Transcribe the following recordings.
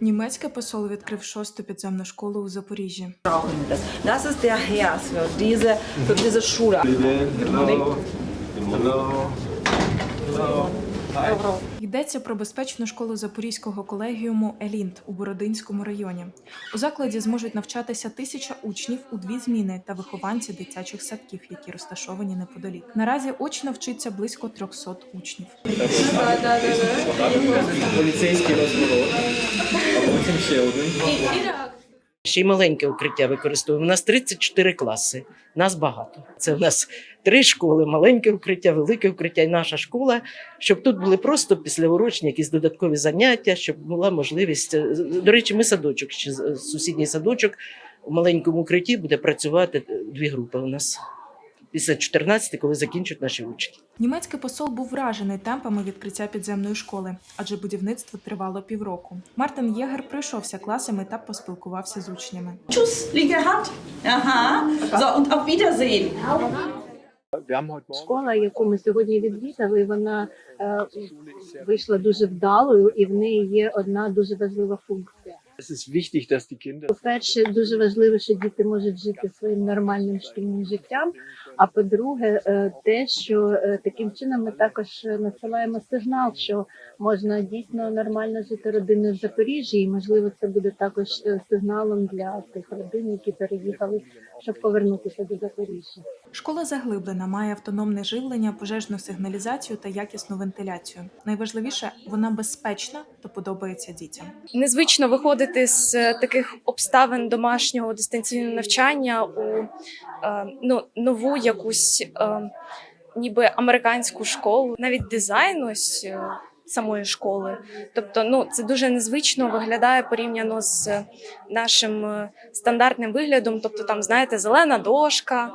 Німецький посол відкрив шосту підземну школу у Запоріжжі. das. Das ist der Herz für diese, für diese Schule. Hello. Hello. Hello. Йдеться про безпечну школу Запорізького колегіуму Елінт у Бородинському районі. У закладі зможуть навчатися тисяча учнів у дві зміни та вихованці дитячих садків, які розташовані неподалік. Наразі очно вчиться близько 300 учнів. поліцейський розворот, а потім ще один. Ще й маленьке укриття використовуємо. У нас 34 класи, нас багато. Це в нас три школи: маленьке укриття, велике укриття і наша школа, щоб тут були просто післяурочні якісь додаткові заняття, щоб була можливість. е, До речі, ми садочок, ще сусідній садочок у маленькому укритті буде працювати е, дві групи у нас після 14, коли закінчать наші учні. Німецький посол був вражений темпами відкриття підземної школи, адже будівництво тривало півроку. Мартин Єгер пройшовся класами та поспілкувався з учнями. Tschüss, linke Hand. Aha. So, und auf Wiedersehen. Школа, яку ми сьогодні відвідали, вона е, вийшла дуже вдалою, і в неї є одна дуже важлива функція. По-перше, дуже важливо, що діти можуть жити своїм нормальним шкільним життям. А по-друге, е, те, що е, таким чином ми також надсилаємо сигнал, що можна дійсно нормально жити родиною в Запоріжжі, і можливо, це буде також е, сигналом для тих родин, які переїхали, щоб повернутися до Запоріжжя. Школа заглиблена, має автономне живлення, пожежну сигналізацію та якісну вентиляцію. Найважливіше, вона безпечна та подобається дітям. незвично виходити з е, таких обставин домашнього дистанційного навчання у е, ну, нову якусь е, ніби американську школу, навіть дизайн ось самої школи. Тобто, ну це дуже незвично виглядає порівняно з нашим стандартним виглядом. Тобто, там знаєте, зелена дошка,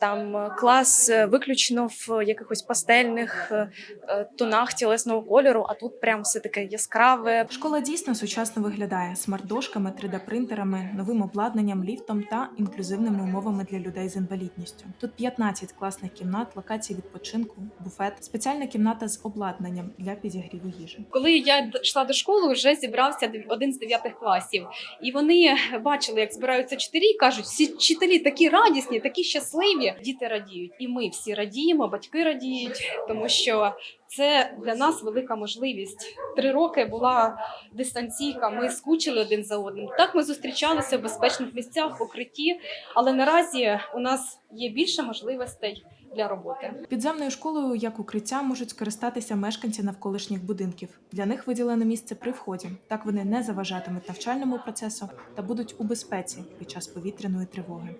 там е, клас е, виключно в якихось пастельних е, е, тонах тілесного кольору, а тут прям все таке яскраве, Школа дійсно сучасно виглядає смарт-дошками, 3D-принтерами, новим обладнанням, ліфтом та інклюзивними умовами для людей з інвалідністю. Тут 15 класних кімнат, локації відпочинку, буфет, спеціальна кімната з обладнанням для підігріву їжі. Коли я йшла до школи, вже зібрався один з дев'ятих класів, і вони бачили, як збираються вчителі, і кажуть, всі вчителі такі радісні, такі щасливі. Діти радіють, і ми всі радіємо, батьки радіють, тому що це для нас велика можливість. Три роки була дистанційка. Ми скучили один за одним. Так ми зустрічалися в безпечних місцях, в укритті, але наразі у нас є більше можливостей для роботи. Підземною школою як укриття можуть скористатися мешканці навколишніх будинків. Для них виділене місце при вході. Так вони не заважатимуть навчальному процесу та будуть у безпеці під час повітряної тривоги.